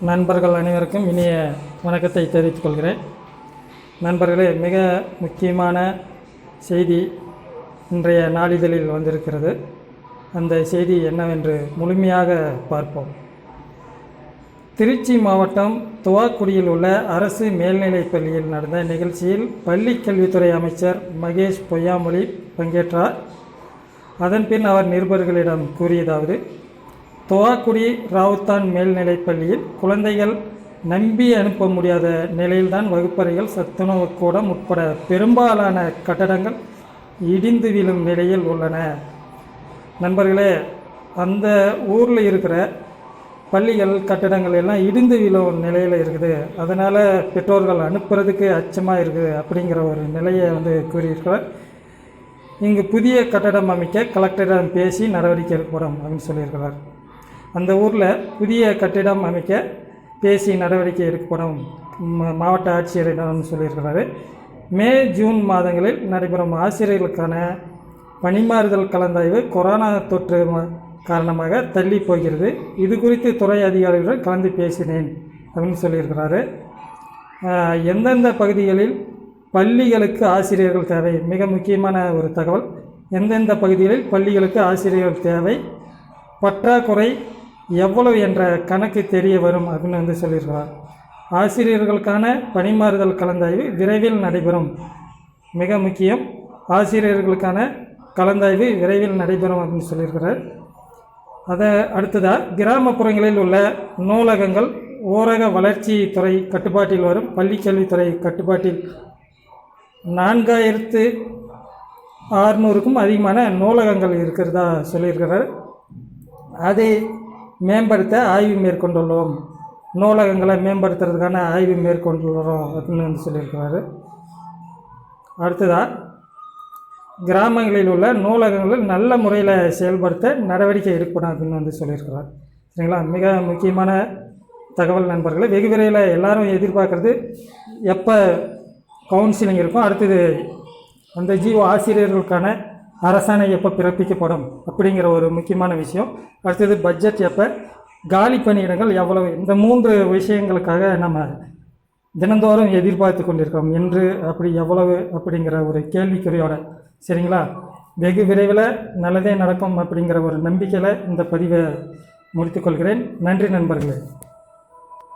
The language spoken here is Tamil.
நண்பர்கள் அனைவருக்கும் இனிய வணக்கத்தை தெரிவித்துக் கொள்கிறேன். நண்பர்களே மிக முக்கியமான செய்தி இன்றைய நாளிதழில் வந்திருக்கிறது. அந்த செய்தி என்னவென்று முழுமையாக பார்ப்போம். திருச்சி மாவட்டம் துவாக்குடியில் உள்ள அரசு மேல்நிலைப் பள்ளியில் நடந்த நிகழ்ச்சியில் பள்ளிக் கல்வித்துறை அமைச்சர் மகேஷ் பொய்யாமொழி பங்கேற்றார். அதன்பின் அவர் நிருபர்களிடம் கூறியதாவது துவாக்குடி ராவுத்தான் மேல்நிலைப் பள்ளியில் குழந்தைகள் நம்பி அனுப்ப முடியாத நிலையில்தான் வகுப்பறைகள் சத்துணவு கூடம் உட்பட பெரும்பாலான கட்டடங்கள் இடிந்து விழும் நிலையில் உள்ளன. நண்பர்களே அந்த ஊரில் இருக்கிற பள்ளிகள் கட்டடங்கள் எல்லாம் இடிந்து விழும் நிலையில் இருக்குது. அதனால் பெற்றோர்கள் அனுப்புறதுக்கு அச்சமாக இருக்குது அப்படிங்கிற ஒரு நிலையை வந்து கூறியிருக்கிறார். இங்கு புதிய கட்டடம் அமைக்க கலெக்டரிடம் பேசி நடவடிக்கை எடுக்கப்படும் அப்படின்னு சொல்லியிருக்கிறார். அந்த ஊரில் புதிய கட்டிடம் அமைக்க பேசி நடவடிக்கை எடுக்கப்படும். மாவட்ட ஆட்சியரிடம் சொல்லியிருக்கிறாரு. மே ஜூன் மாதங்களில் நடைபெறும் ஆசிரியர்களுக்கான பணிமாறுதல் கலந்தாய்வு கொரோனா தொற்று காரணமாக தள்ளி போகிறது. இது குறித்து துறை அதிகாரிகளுடன் கலந்து பேசினேன் அப்படின்னு சொல்லியிருக்கிறாரு. எந்தெந்த பகுதிகளில் பள்ளிகளுக்கு ஆசிரியர்கள் தேவை? மிக முக்கியமான ஒரு தகவல். எந்தெந்த பகுதிகளில் பள்ளிகளுக்கு ஆசிரியர்கள் தேவை? பற்றாக்குறை எவ்வளவு என்ற கணக்கு தெரிய வரும் அப்படின்னு வந்து சொல்லியிருக்கிறார். ஆசிரியர்களுக்கான பணிமாறுதல் கலந்தாய்வு விரைவில் நடைபெறும். மிக முக்கியம் ஆசிரியர்களுக்கான கலந்தாய்வு விரைவில் நடைபெறும் அப்படின்னு சொல்லியிருக்கிறார். அதை அடுத்ததாக கிராமப்புறங்களில் உள்ள நூலகங்கள் ஊரக வளர்ச்சி துறை கட்டுப்பாட்டில் வரும் பள்ளிக்கல்வித்துறை கட்டுப்பாட்டில் நான்காயிரத்து ஆறுநூறுக்கும் அதிகமான நூலகங்கள் இருக்கிறதா சொல்லியிருக்கிறார். அதை மேம்படுத்த ஆய்வு மேற்கொண்டுள்ளோம். நூலகங்களை மேம்படுத்துறதுக்கான ஆய்வு மேற்கொண்டுள்ளோம் அப்படின்னு வந்து சொல்லியிருக்கிறாரு. அடுத்ததாக கிராமங்களில் உள்ள நூலகங்களில் நல்ல முறையில் செயல்படுத்த நடவடிக்கை எடுக்கணும் அப்படின்னு வந்து சொல்லியிருக்கிறார். சரிங்களா? மிக முக்கியமான தகவல் நண்பர்களை வெகு விரைவில் எல்லாரும் எதிர்பார்க்குறது எப்போ கவுன்சிலிங் இருக்கும். அடுத்தது அந்த ஜீவோ ஆசிரியர்களுக்கான அரசாணை எப்போ பிறப்பிக்கப்படும் அப்படிங்கிற ஒரு முக்கியமான விஷயம். அடுத்தது பட்ஜெட் எப்போ காலி பணியிடங்கள் எவ்வளவு இந்த மூன்று விஷயங்களுக்காக நம்ம தினந்தோறும் எதிர்பார்த்து கொண்டிருக்கிறோம். என்று அப்படி எவ்வளவு அப்படிங்கிற ஒரு கேள்விக்குறியோட சரிங்களா? வெகு விரைவில் நல்லதே நடக்கும் அப்படிங்கிற ஒரு நம்பிக்கையில் இந்த பதிவை முடித்துக்கொள்கிறேன் நன்றி நண்பர்களே.